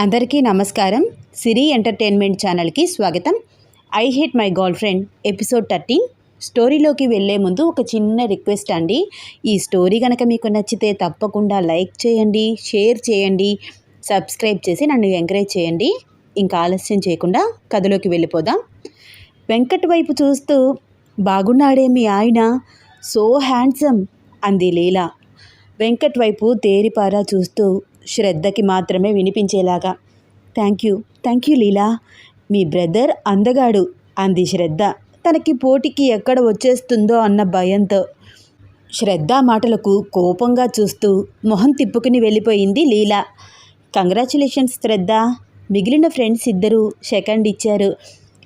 అందరికీ నమస్కారం. సిరి ఎంటర్టైన్మెంట్ ఛానల్కి స్వాగతం. I hate my girlfriend episode thirteen. స్టోరీలోకి వెళ్ళే ముందు ఒక చిన్న రిక్వెస్ట్ అండి. ఈ స్టోరీ కనుక మీకు నచ్చితే తప్పకుండా లైక్ చేయండి షేర్ చేయండి సబ్స్క్రైబ్ చేసి నన్ను ఎంకరేజ్ చేయండి. ఇంకా ఆలస్యం చేయకుండా కథలోకి వెళ్ళిపోదాం. వెంకట్ వైపు చూస్తూ బాగున్నాడే మీ ఆయన? సో హ్యాండ్సమ్ అంది లీలా. వెంకట్ వైపు తేరిపారా చూస్తూ శ్రద్ధకి మాత్రమే వినిపించేలాగా. Thank you thank you Leela. Me brother అందగాడు అంది శ్రద్ధ. తనకి పోటీకి ఎక్కడ వచ్చేస్తుందో అన్న భయంతో. శ్రద్ధ మాటలకు కోపంగా చూస్తూ మొహం తిప్పుకుని వెళ్ళిపోయింది లీలా. కంగ్రాచులేషన్స్ శ్రద్ధ. మిగిలిన ఫ్రెండ్స్ ఇద్దరు సెకండ్ ఇచ్చారు.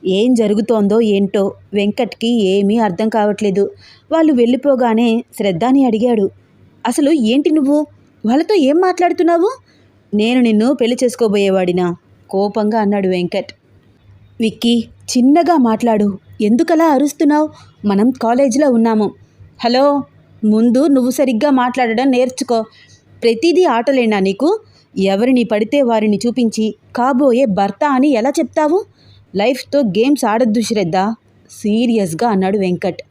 ఏం జరుగుతోందో ఏంటో వెంకట్కి ఏమీ అర్థం కావట్లేదు. వాళ్ళు వెళ్ళిపోగానే శ్రద్ధని అడిగాడు. అసలు ఏంటి నువ్వు? వాళ్ళతో ఏం మాట్లాడుతున్నావు? నేను నిన్ను పెళ్ళి చేసుకోబోయేవాడినా? కోపంగా అన్నాడు వెంకట్. విక్కీ చిన్నగా మాట్లాడు. ఎందుకలా అరుస్తున్నావు? మనం కాలేజీలో ఉన్నాము. హలో ముందు నువ్వు సరిగ్గా మాట్లాడడం నేర్చుకో. ప్రతిదీ ఆటలేనా నీకు? ఎవరిని పడితే వారిని చూపించి కాబోయే భర్త అని ఎలా చెప్తావు? లైఫ్తో గేమ్స్ ఆడద్దు శ్రద్ధ. సీరియస్గా అన్నాడు వెంకట్.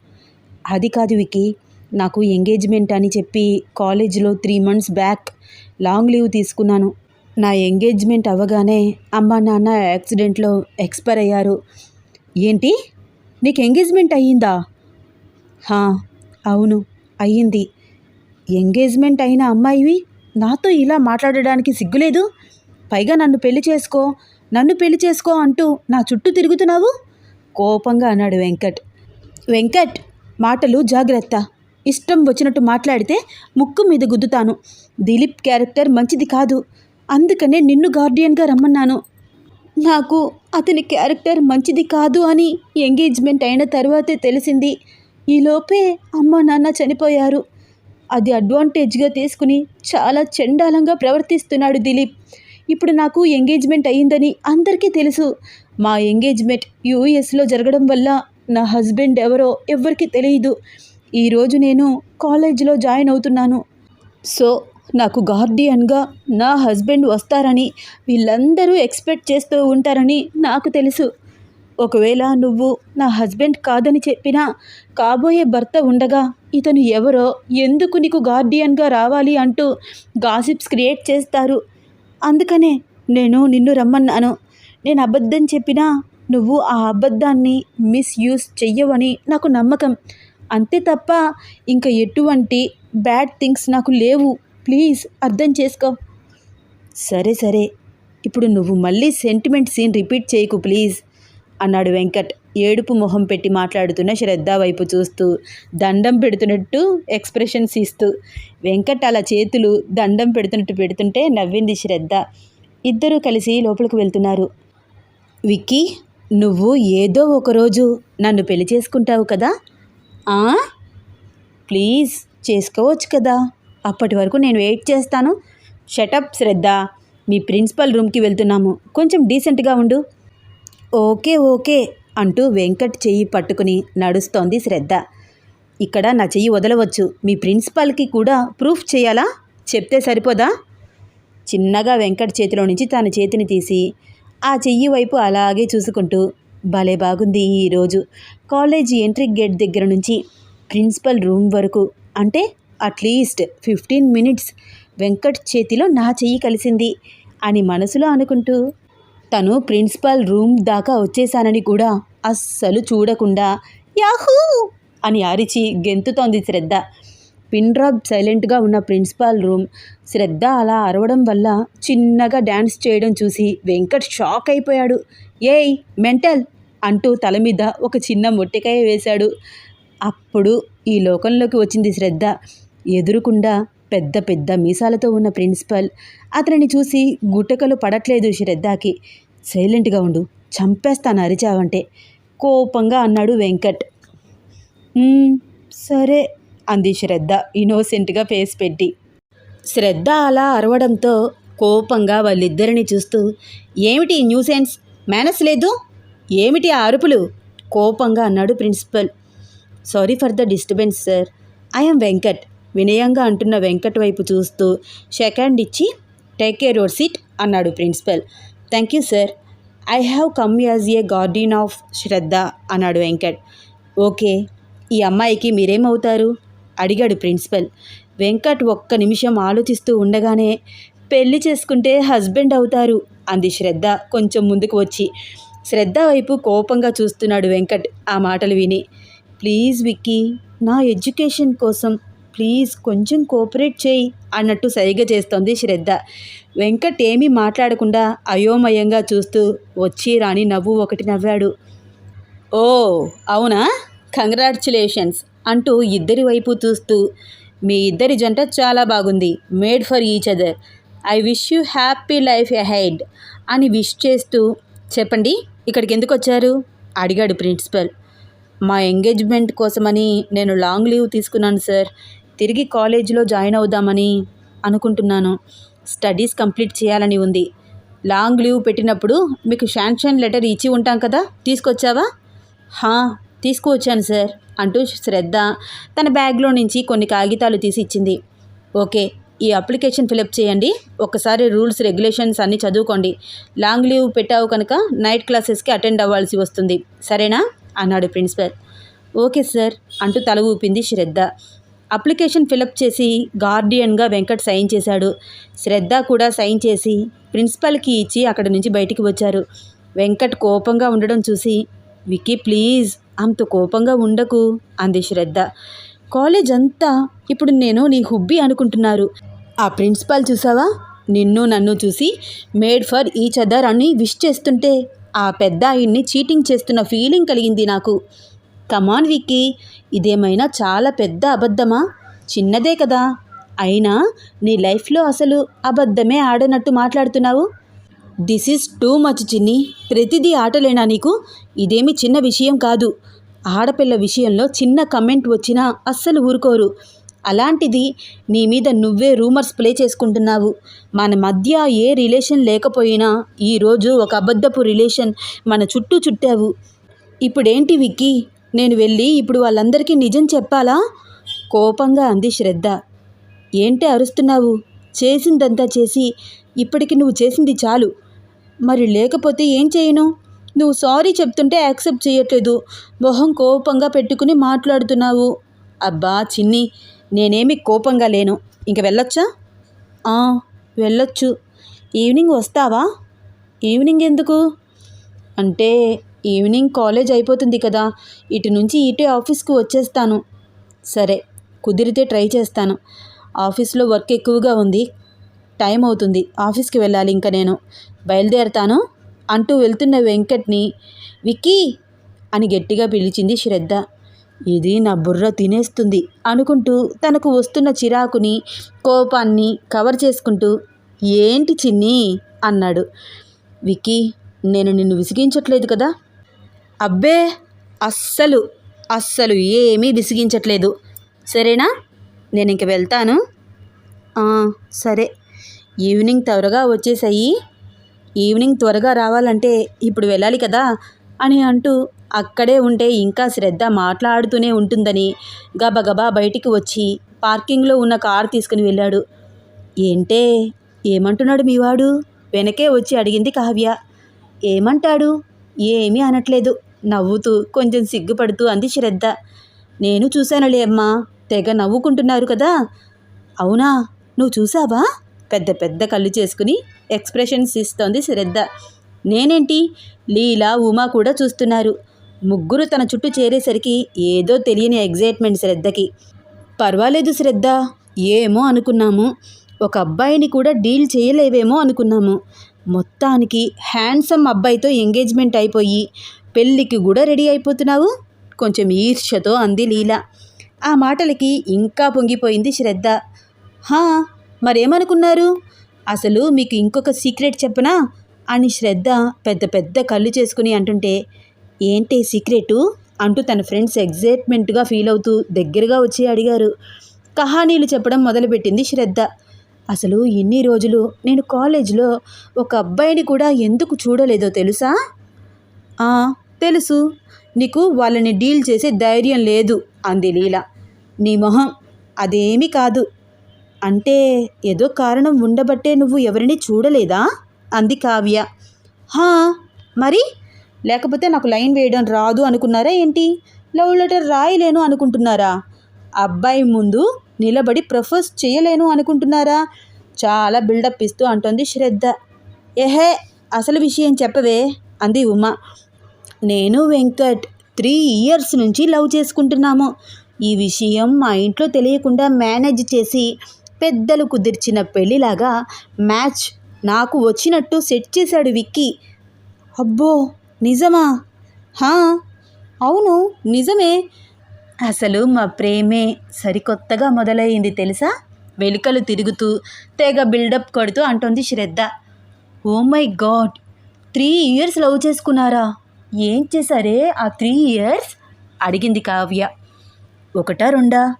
అది కాదు వికీ నాకు ఎంగేజ్మెంట్ అని చెప్పి కాలేజీలో three months back long leave తీసుకున్నాను. నా ఎంగేజ్మెంట్ అవ్వగానే అమ్మ నాన్న యాక్సిడెంట్లో ఎక్స్పైర్ అయ్యారు. ఏంటి? నీకు ఎంగేజ్మెంట్ అయ్యిందా? అవును అయ్యింది. ఎంగేజ్మెంట్ అయిన అమ్మాయివి నాతో ఇలా మాట్లాడడానికి సిగ్గులేదు. పైగా నన్ను పెళ్ళి చేసుకో నన్ను పెళ్ళి చేసుకో అంటూ నా చుట్టూ తిరుగుతున్నావు? కోపంగా అన్నాడు వెంకట్. వెంకట్ మాటలు జాగ్రత్త. ఇష్టం వచ్చినట్టు మాట్లాడితే ముక్కు మీద గుద్దుతాను. దిలీప్ క్యారెక్టర్ మంచిది కాదు. అందుకనే నిన్ను గార్డియన్గా రమ్మన్నాను. నాకు అతని క్యారెక్టర్ మంచిది కాదు అని ఎంగేజ్మెంట్ అయిన తర్వాతే తెలిసింది. ఈలోపే అమ్మ నాన్న చనిపోయారు. అది అడ్వాంటేజ్గా తీసుకుని చాలా చండాలంగా ప్రవర్తిస్తున్నాడు దిలీప్. ఇప్పుడు నాకు ఎంగేజ్మెంట్ అయ్యిందని అందరికీ తెలుసు. మా ఎంగేజ్మెంట్ యూఎస్లో జరగడం వల్ల నా హస్బెండ్ ఎవరో ఎవ్వరికీ తెలియదు. ఈరోజు నేను కాలేజీలో జాయిన్ అవుతున్నాను. సో నాకు గార్డియన్గా నా హస్బెండ్ వస్తారని వీళ్ళందరూ ఎక్స్పెక్ట్ చేస్తూ ఉంటారని నాకు తెలుసు. ఒకవేళ నువ్వు నా హస్బెండ్ కాదని చెప్పినా కాబోయే భర్త ఉండగా ఇతను ఎవరో ఎందుకు నీకు గార్డియన్గా రావాలి అంటూ గాసిప్స్ క్రియేట్ చేస్తారు. అందుకనే నేను నిన్ను రమ్మన్నాను. నేను అబద్ధం చెప్పినా నువ్వు ఆ అబద్ధాన్ని మిస్యూజ్ చెయ్యవని నాకు నమ్మకం. అంతే తప్ప ఇంకా ఎటువంటి బ్యాడ్ థింగ్స్ నాకు లేవు. ప్లీజ్ అర్థం చేసుకో. సరే సరే. ఇప్పుడు నువ్వు మళ్ళీ సెంటిమెంట్ సీన్ రిపీట్ చేయకు ప్లీజ్ అన్నాడు వెంకట్ ఏడుపు మొహం పెట్టి మాట్లాడుతున్న శ్రద్ధ వైపు చూస్తూ దండం పెడుతున్నట్టు ఎక్స్ప్రెషన్స్ ఇస్తూ. వెంకట్ అలా చేతులు దండం పెడుతున్నట్టు పెడుతుంటే నవ్వింది శ్రద్ధ. ఇద్దరూ కలిసి లోపలికి వెళ్తున్నారు. విక్కీ నువ్వు ఏదో ఒకరోజు నన్ను పెళ్ళి చేసుకుంటావు కదా? ప్లీజ్ చేసుకోవచ్చు కదా. అప్పటి వరకు నేను వెయిట్ చేస్తాను. షటప్ శ్రద్ధ. మీ ప్రిన్సిపల్ రూమ్కి వెళ్తున్నాము. కొంచెం డీసెంట్గా ఉండు. ఓకే ఓకే అంటూ వెంకట్ చెయ్యి పట్టుకుని నడుస్తోంది శ్రద్ధ. ఇక్కడ నా చెయ్యి వదలవచ్చు. మీ ప్రిన్సిపాల్కి కూడా ప్రూఫ్ చేయాలా? చెప్తే సరిపోదా? చిన్నగా వెంకట్ చేతిలో నుంచి తన చేతిని తీసి ఆ చెయ్యి వైపు అలాగే చూసుకుంటూ భలే బాగుంది ఈరోజు కాలేజీ ఎంట్రీ గేట్ దగ్గర నుంచి ప్రిన్సిపల్ రూమ్ వరకు అంటే అట్లీస్ట్ ఫిఫ్టీన్ మినిట్స్ వెంకట్ చేతిలో నా చెయ్యి కలిసింది అని మనసులో అనుకుంటూ తను ప్రిన్సిపల్ రూమ్ దాకా వచ్చేసానని కూడా అస్సలు చూడకుండా యాహూ! అని అరిచి గెంతుతోంది శ్రద్ధ. పిన్ డ్రాప్ సైలెంట్గా ఉన్న ప్రిన్సిపాల్ రూమ్ శ్రద్ధ అలా అరవడం వల్ల చిన్నగా డ్యాన్స్ చేయడం చూసి వెంకట్ షాక్ అయిపోయాడు. ఏయ్ మెంటల్! అంటూ తల మీద ఒక చిన్న మొట్టికాయ వేశాడు. అప్పుడు ఈ లోకంలోకి వచ్చింది శ్రద్ధ. ఎదురుకుండా పెద్ద పెద్ద మీసాలతో ఉన్న ప్రిన్సిపల్ అతనిని చూసి గుట్టకలు పడట్లేదు శ్రద్ధకి. సైలెంట్గా ఉండు చంపేస్తాను అరిచావంటే కోపంగా అన్నాడు వెంకట్. సరే. అంది శ్రద్ధ. ఇన్నోసెంట్గా ఫేస్ పెట్టి. శ్రద్ధ అలా అరవడంతో కోపంగా వాళ్ళిద్దరిని చూస్తూ ఏమిటి న్యూసెన్స్? మేనస్ లేదు? ఏమిటి ఆ అరుపులు? కోపంగా అన్నాడు principal. Sorry for the disturbance sir. I'm Venkat. వినయంగా అంటున్న వెంకట్ వైపు చూస్తూ షెకండ్ ఇచ్చి టేక్ కేర్ యువర్ సీట్ అన్నాడు principal. Thank you sir. I have come as a guardian of Shraddha అన్నాడు వెంకట్. ఓకే. ఈ అమ్మాయికి మీరేమవుతారు? అడిగాడు ప్రిన్సిపల్. వెంకట్ ఒక్క నిమిషం ఆలోచిస్తూ ఉండగానే పెళ్ళి చేసుకుంటే హస్బెండ్ అవుతారు అంది శ్రద్ధ కొంచెం ముందుకు వచ్చి. శ్రద్ధ వైపు కోపంగా చూస్తున్నాడు వెంకట్ ఆ మాటలు విని. ప్లీజ్ విక్కీ నా ఎడ్యుకేషన్ కోసం ప్లీజ్ కొంచెం కోఆపరేట్ చేయి అన్నట్టు సైగ చేస్తోంది శ్రద్ధ. వెంకట్ ఏమీ మాట్లాడకుండా అయోమయంగా చూస్తూ వచ్చి రాని నవ్వు ఒకటి నవ్వాడు. ఓ అవునా? కంగ్రాచులేషన్స్ అంటూ ఇద్దరి వైపు చూస్తూ మీ ఇద్దరి జంట చాలా బాగుంది. Made for each other. I wish you happy life ahead అని విష్ చేస్తూ చెప్పండి ఇక్కడికి ఎందుకు వచ్చారు? అడిగాడు ప్రిన్సిపల్. మా ఎంగేజ్మెంట్ కోసమని నేను లాంగ్ లీవ్ తీసుకున్నాను సార్. తిరిగి కాలేజీలో జాయిన్ అవుదామని అనుకుంటున్నాను. స్టడీస్ కంప్లీట్ చేయాలని ఉంది. లాంగ్ లీవ్ పెట్టినప్పుడు మీకు శాంక్షన్ లెటర్ ఇచ్చి ఉంటాం కదా? తీసుకొచ్చావా? హా తీసుకువచ్చాను సార్ అంటూ శ్రద్ధ తన బ్యాగ్లో నుంచి కొన్ని కాగితాలు తీసి ఇచ్చింది. ఓకే ఈ అప్లికేషన్ ఫిలప్ చేయండి. ఒకసారి రూల్స్ రెగ్యులేషన్స్ అన్నీ చదువుకోండి. లాంగ్ లీవ్ పెట్టావు కనుక నైట్ క్లాసెస్కి అటెండ్ అవ్వాల్సి వస్తుంది. సరేనా? అన్నాడు ప్రిన్సిపల్. ఓకే సార్ అంటూ తల ఊపింది శ్రద్ధ. అప్లికేషన్ ఫిలప్ చేసి గార్డియన్గా వెంకట్ సైన్ చేశాడు. శ్రద్ధ కూడా సైన్ చేసి ప్రిన్సిపల్కి ఇచ్చి అక్కడి నుంచి బయటికి వచ్చారు. వెంకట్ కోపంగా ఉండడం చూసి విక్కీ ప్లీజ్ అంత కోపంగా ఉండకు అంది శ్రద్ధ. కాలేజ్ అంతా ఇప్పుడు నేను నీ హుబ్బీ అనుకుంటున్నారు. ఆ ప్రిన్సిపాల్ చూసావా? నిన్ను నన్ను చూసి మేడ్ ఫర్ ఈచ్ అదర్ అని విష్ చేస్తుంటే ఆ పెద్ద ఆయన్ని చీటింగ్ చేస్తున్న ఫీలింగ్ కలిగింది నాకు. కమాన్ విక్కీ ఇదేమైనా చాలా పెద్ద అబద్ధమా? చిన్నదే కదా. అయినా నీ లైఫ్లో అసలు అబద్ధమే ఆడనట్టు మాట్లాడుతున్నావు? దిస్ ఈజ్ టూ మచ్ చిన్ని. ప్రతిదీ ఆటలేనా నీకు? ఇదేమి చిన్న విషయం కాదు. ఆడపిల్ల విషయంలో చిన్న కమెంట్ వచ్చినా అస్సలు ఊరుకోరు. అలాంటిది నీ మీద నువ్వే రూమర్స్ ప్లే చేసుకుంటున్నావు. మన మధ్య ఏ రిలేషన్ లేకపోయినా ఈరోజు ఒక అబద్ధపు రిలేషన్ మన చుట్టూ చుట్టావు. ఇప్పుడేంటి విక్కీ? నేను వెళ్ళి ఇప్పుడు వాళ్ళందరికీ నిజం చెప్పాలా? కోపంగా అంది శ్రద్ధ. ఏంటి అరుస్తున్నావు? చేసిందంతా చేసి ఇప్పటికి నువ్వు చేసింది చాలు. మరి లేకపోతే ఏం చేయను? నువ్వు సారీ చెప్తుంటే యాక్సెప్ట్ చేయట్లేదు. మొహం కోపంగా పెట్టుకుని మాట్లాడుతున్నావు. అబ్బా చిన్ని నేనేమి కోపంగా లేను. ఇంక వెళ్ళొచ్చా? వెళ్ళొచ్చు. ఈవినింగ్ వస్తావా? ఈవినింగ్ ఎందుకు? అంటే ఈవినింగ్ కాలేజ్ అయిపోతుంది కదా. ఇటు నుంచి ఇటే ఆఫీస్కి వచ్చేస్తాను. సరే కుదిరితే ట్రై చేస్తాను. ఆఫీస్లో వర్క్ ఎక్కువగా ఉంది. టైం అవుతుంది. ఆఫీస్కి వెళ్ళాలి ఇంకా నేను. బయలుదేరతాను. అంటూ వెళ్తున్న వెంకట్ని విక్కీ అని గట్టిగా పిలిచింది శ్రద్ధ. ఇది నా బుర్ర తినేస్తుంది అనుకుంటూ తనకు వస్తున్న చిరాకుని కోపాన్ని కవర్ చేసుకుంటూ ఏంటి చిన్ని? అన్నాడు. విక్కీ నేను నిన్ను విసిగించట్లేదు కదా? అబ్బే అస్సలు అస్సలు ఏమీ విసిగించట్లేదు. సరేనా? నేను ఇంక వెళ్తాను సరే. ఈవినింగ్ త్వరగా వచ్చేసాయి ఈవినింగ్ త్వరగా రావాలంటే ఇప్పుడు వెళ్ళాలి కదా అని అంటూ అక్కడే ఉంటే ఇంకా శ్రద్ధ మాట్లాడుతూనే ఉంటుందని గబగబా బయటికి వచ్చి పార్కింగ్లో ఉన్న కార్ తీసుకుని వెళ్ళాడు. ఏంటే ఏమంటున్నాడు మీవాడు వెనకే వచ్చి అడిగింది కావ్య. ఏమంటాడు? ఏమీ అనట్లేదు నవ్వుతూ కొంచెం సిగ్గుపడుతూ అంది శ్రద్ధ. నేను చూశానులే అమ్మా తెగ నవ్వుకుంటున్నారు కదా. అవునా? నువ్వు చూసావా పెద్ద పెద్ద కళ్ళు చేసుకుని ఎక్స్ప్రెషన్స్ ఇస్తోంది శ్రద్ధ. నేనేంటి? లీలా ఉమా కూడా చూస్తున్నారు. ముగ్గురు తన చుట్టూ చేరేసరికి ఏదో తెలియని ఎగ్జైట్మెంట్ శ్రద్ధకి. పర్వాలేదు శ్రద్ధ ఏమో అనుకున్నాము. ఒక అబ్బాయిని కూడా డీల్ చేయలేవేమో అనుకున్నాము. మొత్తానికి హ్యాండ్సమ్ అబ్బాయితో ఎంగేజ్మెంట్ అయిపోయి పెళ్ళికి కూడా రెడీ అయిపోతున్నావు? కొంచెం ఈర్ష్యతో అంది లీల. ఆ మాటలకి ఇంకా పొంగిపోయింది శ్రద్ధ. హా మరేమనుకున్నారు? అసలు మీకు ఇంకొక సీక్రెట్ చెప్పనా? అని శ్రద్ధ పెద్ద పెద్ద కళ్ళు చేసుకుని అంటుంటే ఏంటి సీక్రెటు? అంటూ తన ఫ్రెండ్స్ ఎగ్జైట్మెంట్గా ఫీల్ అవుతూ దగ్గరగా వచ్చి అడిగారు. కహానీలు చెప్పడం మొదలుపెట్టింది శ్రద్ధ. అసలు ఇన్ని రోజులు నేను కాలేజ్లో ఒక అబ్బాయిని కూడా ఎందుకు చూడలేదో తెలుసా? తెలుసు. నీకు వాళ్ళని డీల్ చేసే ధైర్యం లేదు అంది లీల. నీ మొహం అదేమీ కాదు. అంటే ఏదో కారణం ఉండబట్టే నువ్వు ఎవరిని చూడలేదా? అంది కావ్య. హా మరి? లేకపోతే నాకు లైన్ వేయడం రాదు అనుకున్నారా ఏంటి? లవ్ లెటర్ రాయలేను అనుకుంటున్నారా? అబ్బాయి ముందు నిలబడి ప్రపోజ్ చేయలేను అనుకుంటున్నారా? చాలా బిల్డప్ ఇస్తూ అంటోంది శ్రద్ధ. ఏహే అసలు విషయం చెప్పవే అంది ఉమ. నేను వెంకట్ త్రీ ఇయర్స్ నుంచి లవ్ చేసుకుంటున్నాము. ఈ విషయం మా ఇంట్లో తెలియకుండా మేనేజ్ చేసి పెద్దలు కుదిర్చిన పెళ్ళిలాగా మ్యాచ్ నాకు వచ్చినట్టు సెట్ చేశాడు విక్కీ. అబ్బో నిజమా? హా అవును నిజమే. అసలు మా ప్రేమే సరికొత్తగా మొదలయ్యింది తెలుసా? వెలుకలు తిరుగుతూ తెగ బిల్డప్ కొడుతూ అంటోంది Shraddha. Oh my god three years love చేసుకున్నారా? ఏం చేశారే ఆ త్రీ ఇయర్స్? అడిగింది కావ్య. ఒకటా రెండా?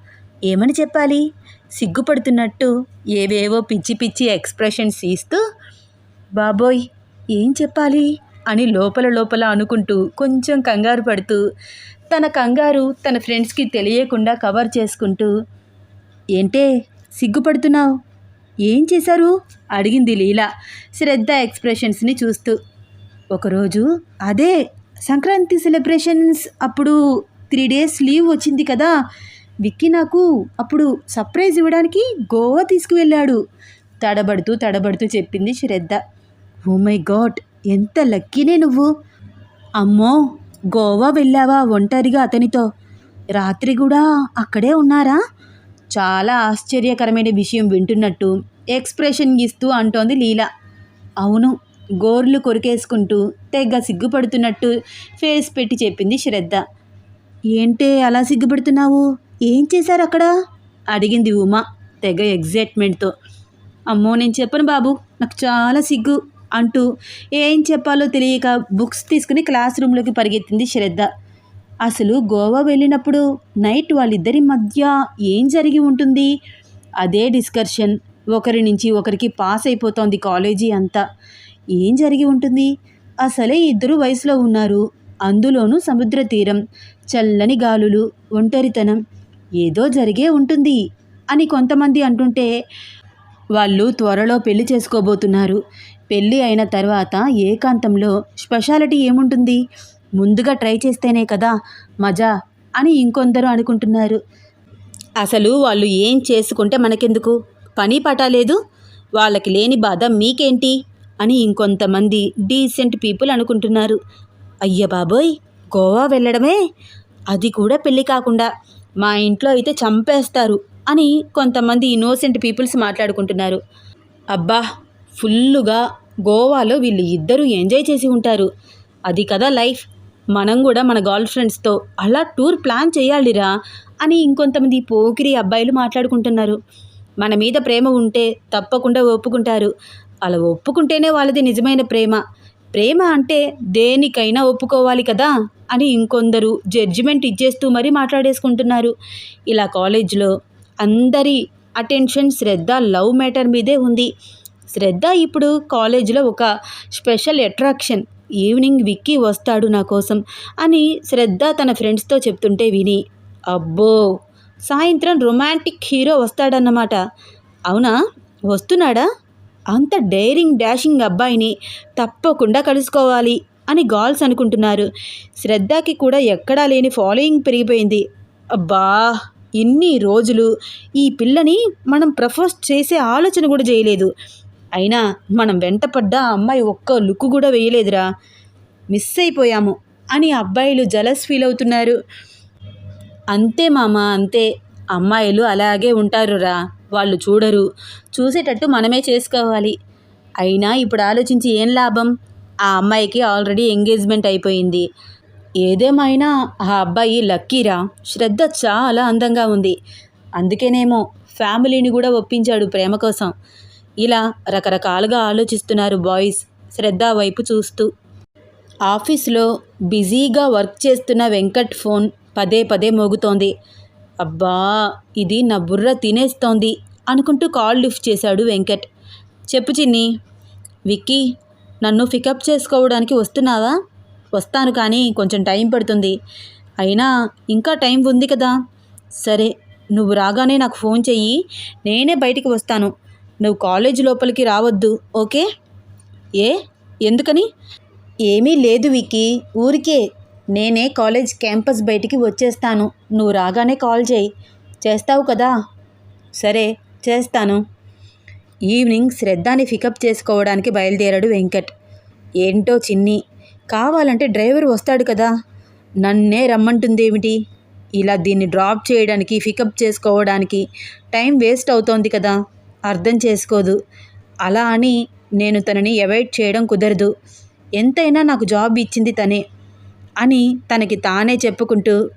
ఏమని చెప్పాలి? సిగ్గుపడుతున్నట్టు ఏవేవో పిచ్చి పిచ్చి ఎక్స్ప్రెషన్స్ ఇస్తూ బాబోయ్ ఏం చెప్పాలి? అని లోపల లోపల అనుకుంటూ కొంచెం కంగారు పడుతూ తన కంగారు తన ఫ్రెండ్స్కి తెలియకుండా కవర్ చేసుకుంటూ ఏంటే సిగ్గుపడుతున్నావు? ఏం చేశారు? అడిగింది లీలా శ్రద్ధ ఎక్స్ప్రెషన్స్ని చూస్తూ. ఒకరోజు అదే సంక్రాంతి సెలబ్రేషన్స్ అప్పుడు త్రీ డేస్ లీవ్ వచ్చింది కదా విక్కీ నాకు అప్పుడు సర్ప్రైజ్ ఇవ్వడానికి గోవా తీసుకువెళ్ళాడు. తడబడుతూ తడబడుతూ చెప్పింది శ్రద్ధ. ఓ మై గాడ్ ఎంత లక్కీనే నువ్వు. అమ్మో గోవా వెళ్ళావా ఒంటరిగా అతనితో? రాత్రి కూడా అక్కడే ఉన్నారా? చాలా ఆశ్చర్యకరమైన విషయం వింటున్నట్టు ఎక్స్ప్రెషన్ ఇస్తూ అంటోంది లీల. అవును గోర్లు కొరికేసుకుంటూ తెగ సిగ్గుపడుతున్నట్టు ఫేస్ పెట్టి చెప్పింది శ్రద్ధ. ఏంటే అలా సిగ్గుపడుతున్నావు? ఏం చేశారు అక్కడ? అడిగింది ఉమా తెగ ఎగ్జైట్మెంట్తో అమ్మో నేను చెప్పను బాబు నాకు చాలా సిగ్గు అంటూ ఏం చెప్పాలో తెలియక బుక్స్ తీసుకుని క్లాస్ రూమ్లోకి పరిగెత్తింది శ్రద్ధ. అసలు గోవా వెళ్ళినప్పుడు నైట్ వాళ్ళిద్దరి మధ్య ఏం జరిగి ఉంటుంది? అదే డిస్కర్షన్ ఒకరి నుంచి ఒకరికి పాస్ అయిపోతోంది కాలేజీ అంతా. ఏం జరిగి ఉంటుంది? అసలే ఇద్దరు వయసులో ఉన్నారు. అందులోనూ సముద్ర తీరం చల్లని గాలులు ఒంటరితనం. ఏదో జరిగే ఉంటుంది అని కొంతమంది అంటుంటే వాళ్ళు త్వరలో పెళ్ళి చేసుకోబోతున్నారు. పెళ్ళి అయిన తర్వాత ఏకాంతంలో స్పెషాలిటీ ఏముంటుంది? ముందుగా ట్రై చేస్తేనే కదా మజా అని ఇంకొందరు అనుకుంటున్నారు. అసలు వాళ్ళు ఏం చేసుకుంటే మనకెందుకు? పని పటాలేదు వాళ్ళకి లేని బాధ మీకేంటి? అని ఇంకొంతమంది డీసెంట్ పీపుల్ అనుకుంటున్నారు. అయ్య బాబోయ్ గోవా వెళ్ళడమే? అది కూడా పెళ్ళి కాకుండా మా ఇంట్లో అయితే చంపేస్తారు అని కొంతమంది ఇన్నోసెంట్ పీపుల్స్ మాట్లాడుకుంటున్నారు. అబ్బా ఫుల్లుగా గోవాలో వీళ్ళు ఇద్దరూ ఎంజాయ్ చేసి ఉంటారు. అది కదా లైఫ్. మనం కూడా మన గర్ల్ ఫ్రెండ్స్తో అలా టూర్ ప్లాన్ చేయాలిరా అని ఇంకొంతమంది పోకిరి అబ్బాయిలు మాట్లాడుకుంటున్నారు. మన మీద ప్రేమ ఉంటే తప్పకుండా ఒప్పుకుంటారు. అలా ఒప్పుకుంటేనే వాళ్ళది నిజమైన ప్రేమ. ప్రేమ అంటే దేనికైనా ఒప్పుకోవాలి కదా? అని ఇంకొందరు జడ్జిమెంట్ ఇచ్చేస్తూ మరీ మాట్లాడేసుకుంటున్నారు. ఇలా కాలేజ్లో అందరి అటెన్షన్ శ్రద్ధ లవ్ మ్యాటర్ మీదే ఉంది. శ్రద్ధ ఇప్పుడు కాలేజీలో ఒక స్పెషల్ అట్రాక్షన్ ఈవినింగ్ విక్కీ వస్తాడు నా కోసం అని శ్రద్ధ తన ఫ్రెండ్స్తో చెప్తుంటే విని అబ్బో సాయంత్రం రొమాంటిక్ హీరో వస్తాడన్నమాట. అవునా? వస్తున్నాడా? అంత డైరింగ్ డాషింగ్ అబ్బాయిని తప్పకుండా కలుసుకోవాలి. అని గాల్స్ అనుకుంటున్నారు. శ్రద్ధకి కూడా ఎక్కడా లేని ఫాలోయింగ్ పెరిగిపోయింది. అబ్బా! ఇన్ని రోజులు ఈ పిల్లని మనం ప్రపోజ్ చేసే ఆలోచన కూడా చేయలేదు. అయినా మనం వెంటపడ్డ అమ్మాయి ఒక్క లుక్ కూడా వేయలేదురా. మిస్ అయిపోయాము అని అబ్బాయిలు జలస్ ఫీల్ అవుతున్నారు. అంతే మామ అంతే. అమ్మాయిలు అలాగే ఉంటారురా. వాళ్ళు చూడరు. చూసేటట్టు మనమే చేసుకోవాలి. అయినా ఇప్పుడు ఆలోచించి ఏం లాభం? ఆ అమ్మాయికి ఆల్రెడీ ఎంగేజ్మెంట్ అయిపోయింది. ఏదేమైనా ఆ అబ్బాయి లక్కీరా? శ్రద్ధ చాలా అందంగా ఉంది. అందుకేనేమో ఫ్యామిలీని కూడా ఒప్పించాడు ప్రేమ కోసం. ఇలా రకరకాలుగా ఆలోచిస్తున్నారు బాయ్స్ శ్రద్ధ వైపు చూస్తూ. ఆఫీస్లో బిజీగా వర్క్ చేస్తున్న వెంకట్ ఫోన్ పదే పదే మోగుతోంది. అబ్బా ఇది నా బుర్ర తినేస్తోంది అనుకుంటూ కాల్ లిఫ్ట్ చేశాడు వెంకట్. చెప్పు చిన్ని. విక్కీ నన్ను పికప్ చేసుకోవడానికి వస్తున్నావా? వస్తాను కానీ కొంచెం టైం పడుతుంది. అయినా ఇంకా టైం ఉంది కదా. సరే నువ్వు రాగానే నాకు ఫోన్ చెయ్యి. నేనే బయటికి వస్తాను. నువ్వు కాలేజ్ లోపలికి రావద్దు ఓకే? ఏ? ఎందుకని? ఏమీ లేదు వికి ఊరికే నేనే కాలేజ్ క్యాంపస్ బయటికి వచ్చేస్తాను. నువ్వు రాగానే కాల్ చేయి చేస్తావు కదా? సరే చేస్తాను. ఈవినింగ్ శ్రద్ధాని పికప్ చేసుకోవడానికి బయలుదేరాడు వెంకట్. ఏంటో చిన్ని కావాలంటే డ్రైవర్ వస్తాడు కదా. నన్నే రమ్మంటుందేమిటి? ఇలా దీన్ని డ్రాప్ చేయడానికి పికప్ చేసుకోవడానికి టైం వేస్ట్ అవుతోంది కదా. అర్థం చేసుకోదు. అలా అని నేను తనని అవాయిడ్ చేయడం కుదరదు. ఎంతైనా నాకు జాబ్ ఇచ్చింది తనే అని తనకి తానే చెప్పుకుంటూ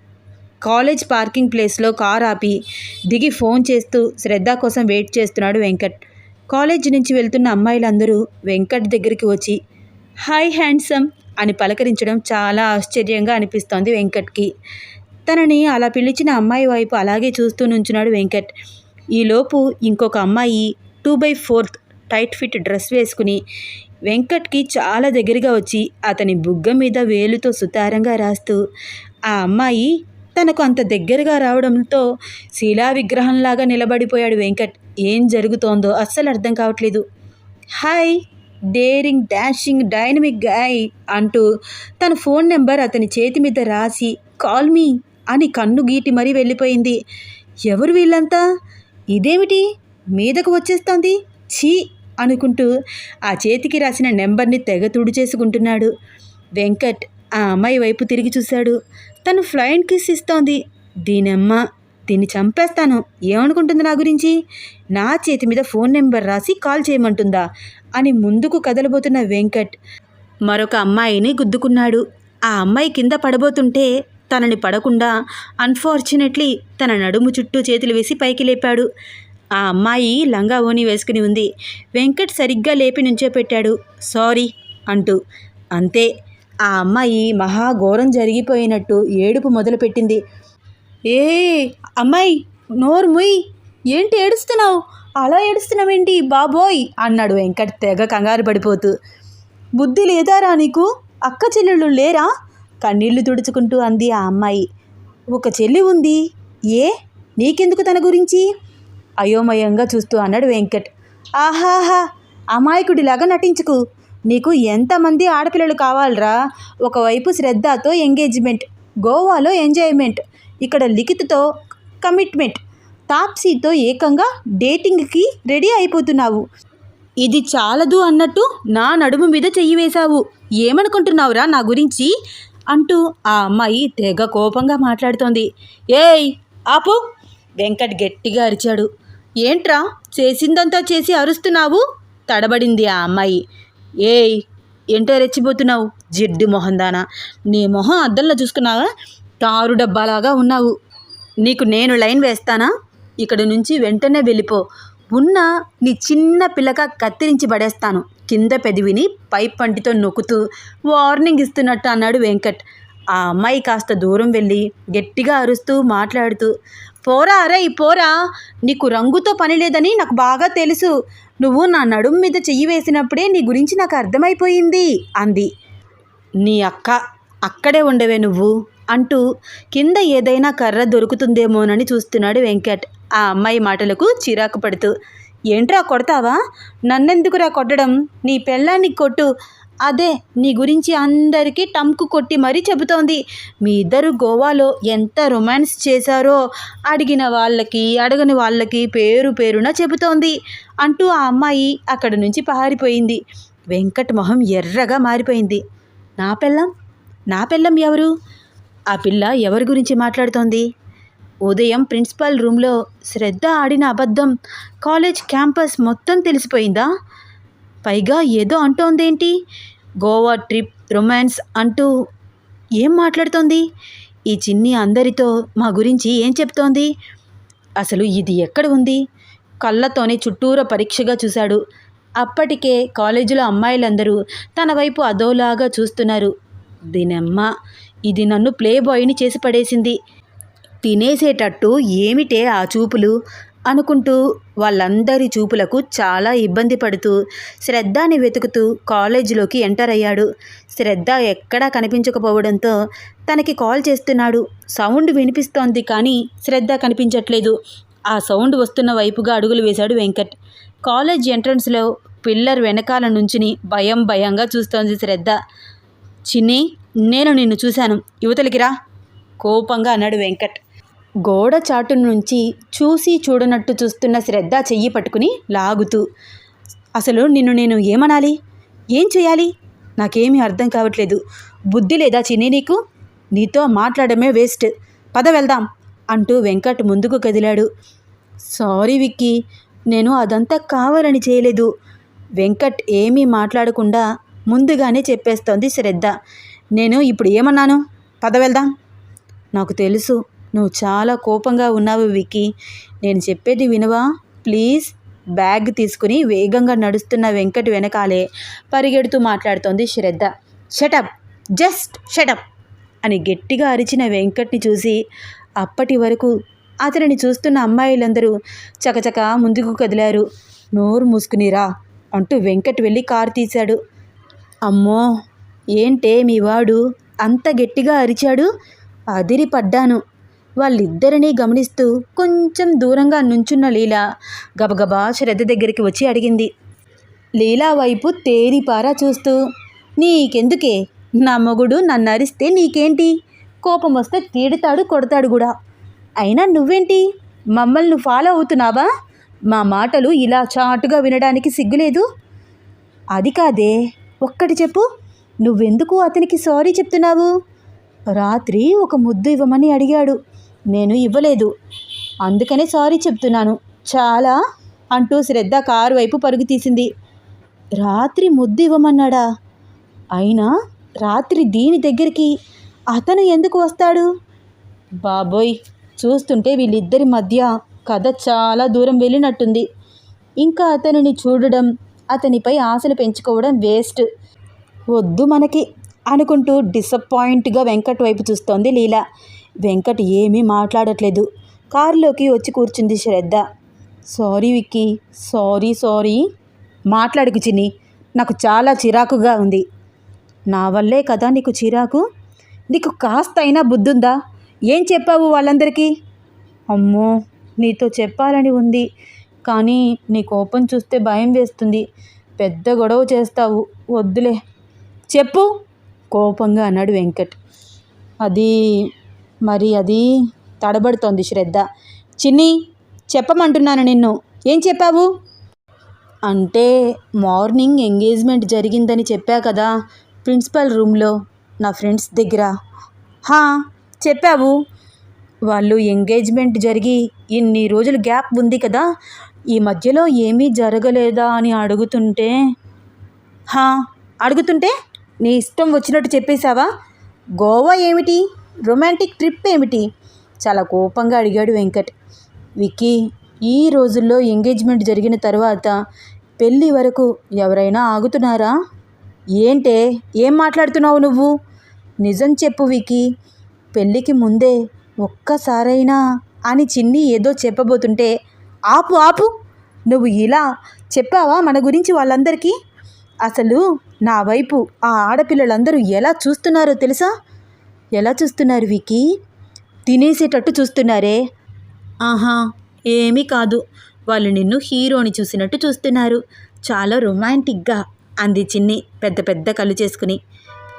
కాలేజ్ పార్కింగ్ ప్లేస్లో కార్ ఆపి దిగి ఫోన్ చేస్తూ శ్రద్ధ కోసం వెయిట్ చేస్తున్నాడు వెంకట్. కాలేజ్ నుంచి వెళ్తున్న అమ్మాయిలందరూ వెంకట్ దగ్గరికి వచ్చి హాయ్ హ్యాండ్సమ్ అని పలకరించడం చాలా ఆశ్చర్యంగా అనిపిస్తోంది వెంకట్కి. తనని అలా పిలిచిన అమ్మాయి వైపు అలాగే చూస్తూ నుంచున్నాడు వెంకట్. ఈలోపు ఇంకొక అమ్మాయి two by fourth tight fit dress వేసుకుని వెంకట్కి చాలా దగ్గరగా వచ్చి అతని బుగ్గ మీద వేలుతో సుతారంగా రాస్తూ ఆ అమ్మాయి తనకు అంత దగ్గరగా రావడంతో శిలా విగ్రహంలాగా నిలబడిపోయాడు వెంకట్. ఏం జరుగుతోందో అస్సలు అర్థం కావట్లేదు. Hi daring dashing dynamic guy అంటూ తన ఫోన్ నెంబర్ అతని చేతి మీద రాసి కాల్ మీ అని కన్ను గీటి మరీ వెళ్ళిపోయింది. ఎవరు వీళ్ళంతా? ఇదేమిటి? మీదకు వచ్చేస్తోంది? ఛీ అనుకుంటూ ఆ చేతికి రాసిన నెంబర్ని తెగ తుడిచేసుకుంటున్నాడు. వెంకట్ ఆ అమ్మాయి వైపు తిరిగి చూశాడు. తను ఫ్లయింట్ కిస్ ఇస్తోంది. దీనమ్మ దీన్ని చంపేస్తాను. ఏమనుకుంటుంది నా గురించి? నా చేతి మీద ఫోన్ నెంబర్ రాసి కాల్ చేయమంటుందా? అని ముందుకు కదలబోతున్న వెంకట్ మరొక అమ్మాయిని గుద్దుకున్నాడు. ఆ అమ్మాయి కింద పడబోతుంటే తనని పడకుండా అన్ఫార్చునేట్లీ తన నడుము చుట్టూ చేతులు వేసి పైకి లేపాడు. ఆ అమ్మాయి లంగా ఓని వేసుకుని ఉంది. వెంకట్ సరిగ్గా లేపి నుంచో పెట్టాడు సారీ అంటూ. అంతే. ఆ అమ్మాయి మహాఘోరం జరిగిపోయినట్టు ఏడుపు మొదలుపెట్టింది. ఏ అమ్మాయి నోరు ముయ్. ఏంటి ఏడుస్తున్నావు? అలా ఏడుస్తున్నావేంటి బాబోయ్? అన్నాడు వెంకట్ తెగ కంగారు పడిపోతూ. బుద్ధి లేదారా నీకు? అక్క చెల్లెళ్ళు లేరా? కన్నీళ్ళు తుడుచుకుంటూ అంది ఆ అమ్మాయి. ఒక చెల్లి ఉంది. ఏ? నీకెందుకు తన గురించి? అయోమయంగా చూస్తూ అన్నాడు వెంకట్. ఆహాహా! అమాయకుడిలాగా నటించుకు. నీకు ఎంతమంది ఆడపిల్లలు కావాలరా? ఒకవైపు శ్రద్ధతో ఎంగేజ్మెంట్ గోవాలో ఎంజాయ్మెంట్ ఇక్కడ లిఖిత్తో కమిట్మెంట్ తాప్సీతో ఏకంగా డేటింగ్కి రెడీ అయిపోతున్నావు. ఇది చాలదు అన్నట్టు నా నడుము మీద చెయ్యి వేశావు. ఏమనుకుంటున్నావురా నా గురించి? అంటూ ఆ అమ్మాయి తెగ కోపంగా మాట్లాడుతోంది. ఏయ్ ఆపు. వెంకట్ గట్టిగా అరిచాడు. ఏంట్రా చేసిందంతా చేసి అరుస్తున్నావు? తడబడింది ఆ అమ్మాయి. ఏయ్ ఏంటో రెచ్చిపోతున్నావు? జిడ్డు మొహందానా నీ మొహం అద్దంలో చూసుకున్నావా? తారు డబ్బాలాగా ఉన్నావు. నీకు నేను లైన్ వేస్తానా? ఇక్కడి నుంచి వెంటనే వెళ్ళిపో. ఉన్న నీ చిన్న పిల్లక కత్తిరించి పడేస్తాను. కింద పెదివిని పై పంటితో నొక్కుతూ వార్నింగ్ ఇస్తున్నట్టు అన్నాడు వెంకట్. ఆ అమ్మాయి కాస్త దూరం వెళ్ళి గట్టిగా అరుస్తూ మాట్లాడుతూ పోరా అరే పోరా. నీకు రంగుతో పని లేదని నాకు బాగా తెలుసు. నువ్వు నా నడుము మీద చెయ్యి వేసినప్పుడే నీ గురించి నాకు అర్థమైపోయింది అంది. నీ అక్క అక్కడే ఉండవే నువ్వు అంటూ కింద ఏదైనా కర్ర దొరుకుతుందేమోనని చూస్తున్నాడు వెంకట్. ఆ అమ్మాయి మాటలకు చిరాకు పడుతూ ఏంట్రా కొడతావా? నన్నెందుకురా కొట్టడం? నీ పెళ్ళాన్ని కొట్టు అదే నీ గురించి అందరికీ టంకు కొట్టి మరీ చెబుతోంది. మీ ఇద్దరు గోవాలో ఎంత రొమాన్స్ చేశారో అడిగిన వాళ్ళకి అడగని వాళ్ళకి పేరు పేరున చెబుతోంది. అంటూ ఆ అమ్మాయి అక్కడి నుంచి పారిపోయింది. వెంకట్ మొహం ఎర్రగా మారిపోయింది. నా పెళ్ళం? నా పిల్లం ఎవరు? ఆ పిల్ల ఎవరి గురించి మాట్లాడుతోంది? ఉదయం ప్రిన్సిపాల్ రూమ్లో శ్రద్ధ ఆడిన అబద్ధం కాలేజ్ క్యాంపస్ మొత్తం తెలిసిపోయిందా? పైగా ఏదో అంటోందేంటి? గోవా ట్రిప్ రొమాన్స్ అంటూ ఏం మాట్లాడుతోంది? ఈ చిన్ని అందరితో మా గురించి ఏం చెప్తోంది? అసలు ఇది ఎక్కడ ఉంది? కళ్ళతోనే చుట్టూరా పరీక్షగా చూశాడు. అప్పటికే కాలేజీలో అమ్మాయిలందరూ తన వైపు అదోలాగా చూస్తున్నారు. దీనమ్మ ఇది నన్ను ప్లే బాయ్ని చేసి పడేసింది. తినేసేటట్టు ఏమిటే ఆ చూపులు? అనుకుంటూ వాళ్ళందరి చూపులకు చాలా ఇబ్బంది పడుతూ శ్రద్ధని వెతుకుతూ కాలేజీలోకి ఎంటర్ అయ్యాడు. శ్రద్ధ ఎక్కడా కనిపించకపోవడంతో తనకి కాల్ చేస్తున్నాడు. సౌండ్ వినిపిస్తోంది కానీ శ్రద్ధ కనిపించట్లేదు. ఆ సౌండ్ వస్తున్న వైపుగా అడుగులు వేశాడు వెంకట్. కాలేజ్ ఎంట్రన్స్లో పిల్లర్ వెనకాల నుంచుని భయం భయంగా చూస్తోంది శ్రద్ధ. చిన్ని నేను నిన్ను చూశాను. యువతలికి రా. కోపంగా అన్నాడు వెంకట్. గోడ చాటు నుంచి చూసి చూడనట్టు చూస్తున్న శ్రద్ధ చెయ్యి పట్టుకుని లాగుతూ అసలు నిన్ను నేను ఏమనాలి? ఏం చేయాలి నాకేమీ అర్థం కావట్లేదు. బుద్ధి లేదా చిన్ని నీకు? నీతో మాట్లాడమే వేస్ట్. పద వెళ్దాం అంటూ వెంకట్ ముందుకు కదిలాడు. సారీ విక్కీ నేను అదంతా కావాలని చేయలేదు. వెంకట్ ఏమీ మాట్లాడకుండా ముందుగానే చెప్పేస్తోంది శ్రద్ధ. నేను ఇప్పుడు ఏమన్నాను? పద వెళ్దాం. నాకు తెలుసు. నువ్వు చాలా కోపంగా ఉన్నావు వికీ నేను చెప్పేది వినవా? ప్లీజ్. బ్యాగ్ తీసుకుని వేగంగా నడుస్తున్న వెంకట్ వెనకాలే పరిగెడుతూ మాట్లాడుతోంది శ్రద్ధ. షటప్ జస్ట్ షటప్ అని గట్టిగా అరిచిన వెంకట్ని చూసి అప్పటి వరకు అతనిని చూస్తున్న అమ్మాయిలందరూ చకచక ముందుకు కదిలారు. నోరు మూసుకునిరా అంటూ వెంకట్ వెళ్ళి కారు తీశాడు. అమ్మో! ఏంటే మీ వాడు? అంత గట్టిగా అరిచాడు? అదిరి పడ్డాను వాళ్ళిద్దరినీ గమనిస్తూ కొంచెం దూరంగా నుంచున్న లీలా గబగబా శ్రద్ధ దగ్గరికి వచ్చి అడిగింది. లీలా వైపు తేరిపారా చూస్తూ నీకెందుకే? నా మొగుడు నన్ను అరిస్తే నీకేంటి? కోపం వస్తే తీడతాడు కొడతాడు కూడా. అయినా నువ్వేంటి? మమ్మల్ని ఫాలో అవుతున్నావా? మా మాటలు ఇలా చాటుగా వినడానికి సిగ్గులేదు. అది కాదే. ఒక్కటి చెప్పు. నువ్వెందుకు అతనికి సారీ చెప్తున్నావు? రాత్రి ఒక ముద్దు ఇవ్వమని అడిగాడు. నేను ఇవ్వలేదు. అందుకనే సారీ చెప్తున్నాను. చాలా అంటూ శ్రద్ధ కారు వైపు పరుగు తీసింది. రాత్రి ముద్దు ఇవ్వమన్నాడా? అయినా రాత్రి దీని దగ్గరికి అతను ఎందుకు వస్తాడు? బాబోయ్ చూస్తుంటే వీళ్ళిద్దరి మధ్య కథ చాలా దూరం వెళ్ళినట్టుంది. ఇంకా అతనిని చూడడం అతనిపై ఆశలు పెంచుకోవడం వేస్ట్. వద్దు మనకి అనుకుంటూ డిసప్పాయింట్గా వెంకట్ వైపు చూస్తోంది లీల. వెంకట్ ఏమీ మాట్లాడట్లేదు. కారులోకి వచ్చి కూర్చుంది Shraddha. Sorry Vicky sorry sorry. మాట్లాడుకు చిన్ని నాకు చాలా చిరాకుగా ఉంది. నా వల్లే కదా నీకు చిరాకు? నీకు కాస్త అయినా బుద్ధుందా? ఏం చెప్పావు వాళ్ళందరికీ? అమ్మో నీతో చెప్పాలని ఉంది. కానీ నీ కోపం చూస్తే భయం వేస్తుంది. పెద్ద గొడవ చేస్తావు వద్దులే. చెప్పు కోపంగా అన్నాడు వెంకట్. అది మరి అది తడబడుతోంది శ్రద్ధ. చిన్ని చెప్పమంటున్నాను నిన్ను. ఏం చెప్పావు? అంటే మార్నింగ్ ఎంగేజ్మెంట్ జరిగిందని చెప్పా కదా ప్రిన్సిపల్ రూమ్లో నా ఫ్రెండ్స్ దగ్గర. హా చెప్పావు. వాళ్ళు ఎంగేజ్మెంట్ జరిగి ఇన్ని రోజులు గ్యాప్ ఉంది కదా ఈ మధ్యలో ఏమీ జరగలేదా అని అడుగుతుంటే హా అడుగుతుంటే నీ ఇష్టం వచ్చినట్టు చెప్పేశావా? గోవా ఏమిటి? రొమాంటిక్ ట్రిప్ ఏమిటి? చాలా కోపంగా అడిగాడు వెంకట్. విక్కీ ఈ రోజుల్లో ఎంగేజ్మెంట్ జరిగిన తర్వాత పెళ్ళి వరకు ఎవరైనా ఆగుతున్నారా? ఏంటే? ఏం మాట్లాడుతున్నావు నువ్వు? నిజం చెప్పు వికి పెళ్ళికి ముందే ఒక్కసారైనా అని చిన్ని ఏదో చెప్పబోతుంటే ఆపు ఆపు నువ్వు ఇలా చెప్పావా మన గురించి వాళ్ళందరికీ? అసలు నా వైపు ఆ ఆడపిల్లలందరూ ఎలా చూస్తున్నారో తెలుసా? ఎలా చూస్తున్నారు వికీ తినేసేటట్టు చూస్తున్నారే. ఆహా ఏమీ కాదు. వాళ్ళు నిన్ను హీరోని చూసినట్టు చూస్తున్నారు. చాలా రొమాంటిక్గా అంది చిన్ని పెద్ద పెద్ద కళ్ళు చేసుకుని.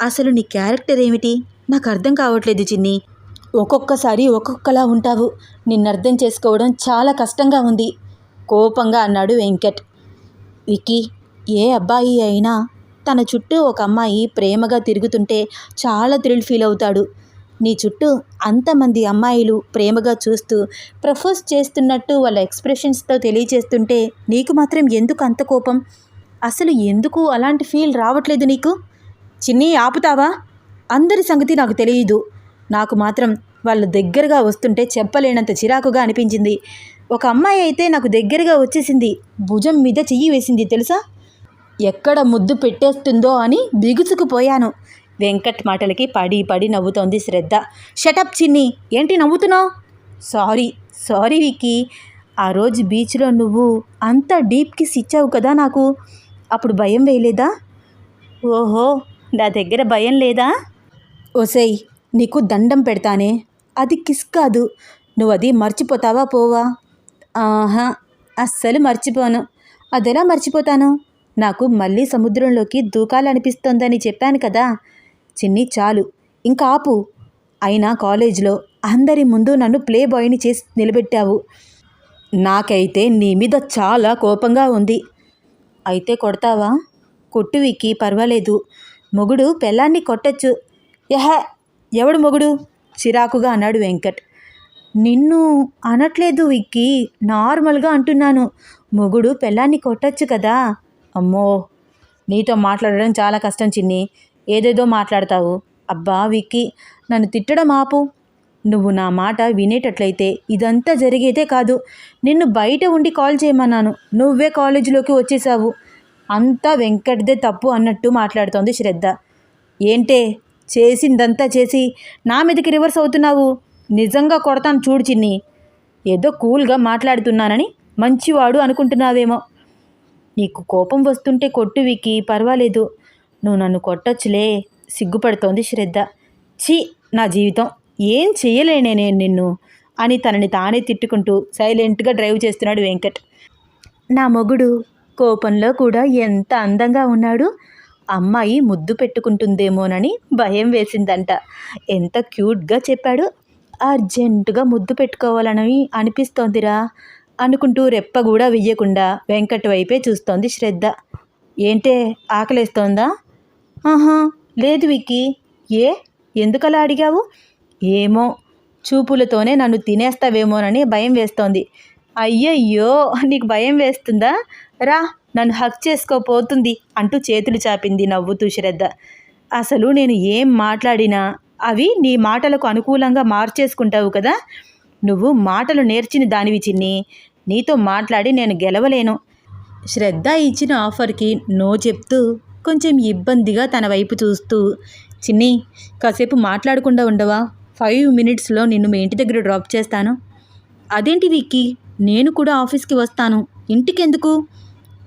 అసలు నీ క్యారెక్టర్ ఏమిటి? నాకు అర్థం కావట్లేదు చిన్ని. ఒక్కొక్కసారి ఒక్కొక్కలా ఉంటావు. నిన్నర్థం చేసుకోవడం చాలా కష్టంగా ఉంది. కోపంగా అన్నాడు వెంకట్. వికీ ఏ అబ్బాయి అయినా తన చుట్టూ ఒక అమ్మాయి ప్రేమగా తిరుగుతుంటే చాలా థ్రిల్ ఫీల్ అవుతాడు. నీ చుట్టూ అంతమంది అమ్మాయిలు ప్రేమగా చూస్తూ ప్రపోజ్ చేస్తున్నట్టు వాళ్ళ ఎక్స్ప్రెషన్స్తో తెలియచేస్తుంటే నీకు మాత్రం ఎందుకు అంత కోపం? అసలు ఎందుకు అలాంటి ఫీల్ రావట్లేదు నీకు? చిన్ని ఆపుతావా? అందరి సంగతి నాకు తెలియదు. నాకు మాత్రం వాళ్ళ దగ్గరగా వస్తుంటే చెప్పలేనంత చిరాకుగా అనిపించింది. ఒక అమ్మాయి అయితే నాకు దగ్గరగా వచ్చేసింది. భుజం మీద చెయ్యి వేసింది తెలుసా? ఎక్కడ ముద్దు పెట్టేస్తుందో అని బిగుసుకుపోయాను. వెంకట్ మాటలకి పడి పడి నవ్వుతోంది శ్రద్ధ. Shut up Chinni. ఏంటి నవ్వుతున్నావు? Sorry sorry Vicky. ఆ రోజు బీచ్లో నువ్వు అంత డీప్కి ఇచ్చావు కదా నాకు. అప్పుడు భయం వేయలేదా? ఓహో నా దగ్గర భయం లేదా? ఓసేయ్ నీకు దండం పెడతానే. అది కిస్ కాదు. నువ్వు అది మర్చిపోతావా పోవా? ఆహా అస్సలు మర్చిపోను. అదెలా మర్చిపోతాను? నాకు మళ్ళీ సముద్రంలోకి దూకాలనిపిస్తోందని చెప్పాను కదా. చిన్ని చాలు. ఇంకా ఆపు. అయినా కాలేజీలో అందరి ముందు నన్ను ప్లే బాయ్ని చేసి నిలబెట్టావు. నాకైతే నీ మీద చాలా కోపంగా ఉంది. అయితే కొడతావా? కొట్టు విక్కి పర్వాలేదు. మొగుడు పెళ్ళాన్ని కొట్టచ్చు. యహ! ఎవడు మొగుడు? చిరాకుగా అన్నాడు వెంకట్. నిన్ను అనట్లేదు విక్కి. నార్మల్గా అంటున్నాను. మొగుడు పెళ్ళాన్ని కొట్టచ్చు కదా. అమ్మో నీతో మాట్లాడడం చాలా కష్టం చిన్ని. ఏదేదో మాట్లాడతావు. అబ్బా విక్కీ నన్ను తిట్టడం ఆపు. నువ్వు నా మాట వినేటట్లయితే ఇదంతా జరిగేదే కాదు. నిన్ను బయట ఉండి కాల్ చేయమన్నాను. నువ్వే కాలేజీలోకి వచ్చేసావు అంతా వెంకట్దే తప్పు అన్నట్టు మాట్లాడుతోంది శ్రద్ధ. ఏంటే? చేసిందంతా చేసి నా మీదకి రివర్స్ అవుతున్నావు. నిజంగా కొడతాను చూడు చిన్ని. ఏదో కూల్గా మాట్లాడుతున్నానని మంచివాడు అనుకుంటున్నావేమో. నీకు కోపం వస్తుంటే కొట్టు వికి పర్వాలేదు. నువ్వు నన్ను కొట్టచ్చులే సిగ్గుపడుతోంది శ్రద్ధ. ఛీ నా జీవితం. ఏం చేయలేనే నేను నిన్ను అని తనని తానే తిట్టుకుంటూ సైలెంట్గా డ్రైవ్ చేస్తున్నాడు వెంకట్. నా మొగుడు కోపంలో కూడా ఎంత అందంగా ఉన్నాడు. అమ్మాయి ముద్దు పెట్టుకుంటుందేమోనని భయం వేసిందంట. ఎంత క్యూట్గా చెప్పాడు. అర్జెంటుగా ముద్దు పెట్టుకోవాలని అనిపిస్తోందిరా. అనుకుంటూ రెప్ప కూడా వెయ్యకుండా వెంకట్ వైపే చూస్తోంది శ్రద్ధ. ఏంటే ఆకలేస్తోందా? ఆహా లేదు విక్కీ. ఏ? ఎందుకలా అడిగావు? ఏమో చూపులతోనే నన్ను తినేస్తావేమోనని భయం వేస్తోంది. అయ్యయ్యో నీకు భయం వేస్తుందా? రా నన్ను హక్ చేసుకోపోతుంది అంటూ చేతులు చాపింది నవ్వుతూ శ్రద్ధ. అసలు నేను ఏం మాట్లాడినా అవి నీ మాటలకు అనుకూలంగా మార్చేసుకుంటావు కదా? నువ్వు మాటలు నేర్చిన దానివి చిన్ని. నీతో మాట్లాడి నేను గెలవలేను. శ్రద్ధ ఇచ్చిన ఆఫర్కి నో చెప్తూ కొంచెం ఇబ్బందిగా తన వైపు చూస్తూ చిన్ని కాసేపు మాట్లాడకుండా ఉండవా? ఫైవ్ మినిట్స్లో నిన్ను మీ ఇంటి దగ్గర డ్రాప్ చేస్తాను. అదేంటి విక్కీ? నేను కూడా ఆఫీస్కి వస్తాను. ఇంటికెందుకు?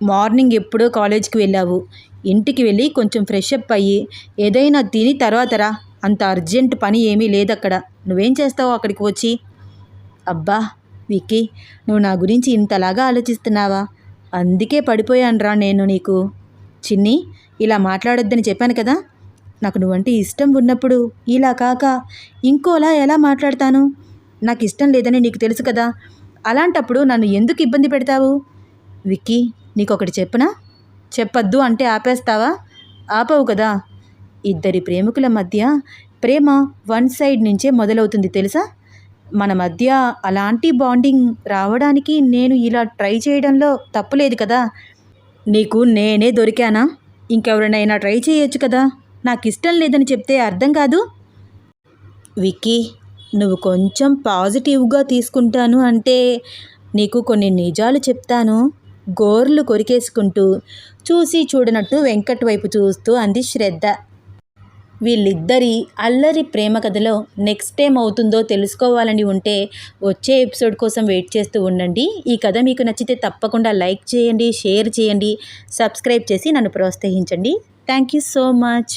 మార్నింగ్ ఎప్పుడో కాలేజ్కి వెళ్ళావు. ఇంటికి వెళ్ళి కొంచెం ఫ్రెష్ అప్ అయ్యి ఏదైనా తిని తర్వాత రా. అంత అర్జెంట్ పని ఏమీ లేదక్కడ. నువ్వేం చేస్తావు అక్కడికి వచ్చి. అబ్బా విక్కీ నువ్వు నా గురించి ఇంతలాగా ఆలోచిస్తున్నావా? అందుకే పడిపోయానురా నేను నీకు. చిన్ని ఇలా మాట్లాడొద్దని చెప్పాను కదా? నాకు నువ్వంటే ఇష్టం ఉన్నప్పుడు ఇలా కాక ఇంకోలా ఎలా మాట్లాడతాను? నాకు ఇష్టం లేదని నీకు తెలుసు కదా? అలాంటప్పుడు నన్ను ఎందుకు ఇబ్బంది పెడతావు? విక్కీ నీకొకటి చెప్పనా? చెప్పొద్దు అంటే ఆపేస్తావా? ఆపవు కదా. ఇద్దరి ప్రేమికుల మధ్య ప్రేమ వన్ సైడ్ నుంచే మొదలవుతుంది తెలుసా? మన మధ్య అలాంటి బాండింగ్ రావడానికి నేను ఇలా ట్రై చేయడంలో తప్పులేదు కదా. నీకు నేనే దొరికానా? ఇంకెవరినైనా ట్రై చేయొచ్చు కదా. నాకు ఇష్టం లేదని చెప్తే అర్థం కాదు. విక్కీ నువ్వు కొంచెం పాజిటివ్గా తీసుకుంటాను అంటే నీకు కొన్ని నిజాలు చెప్తాను. గోర్లు కొరికేసుకుంటూ చూసి చూడనట్టు వెంకట్ వైపు చూస్తూ అంది శ్రద్ధ. వీళ్ళిద్దరి అల్లరి ప్రేమ కథలో నెక్స్ట్ టైం అవుతుందో తెలుసుకోవాలని ఉంటే వచ్చే ఎపిసోడ్ కోసం వెయిట్ చేస్తూ ఉండండి. ఈ కథ మీకు నచ్చితే తప్పకుండా లైక్ చేయండి షేర్ చేయండి సబ్స్క్రైబ్ చేసి నన్ను ప్రోత్సహించండి. Thank you so much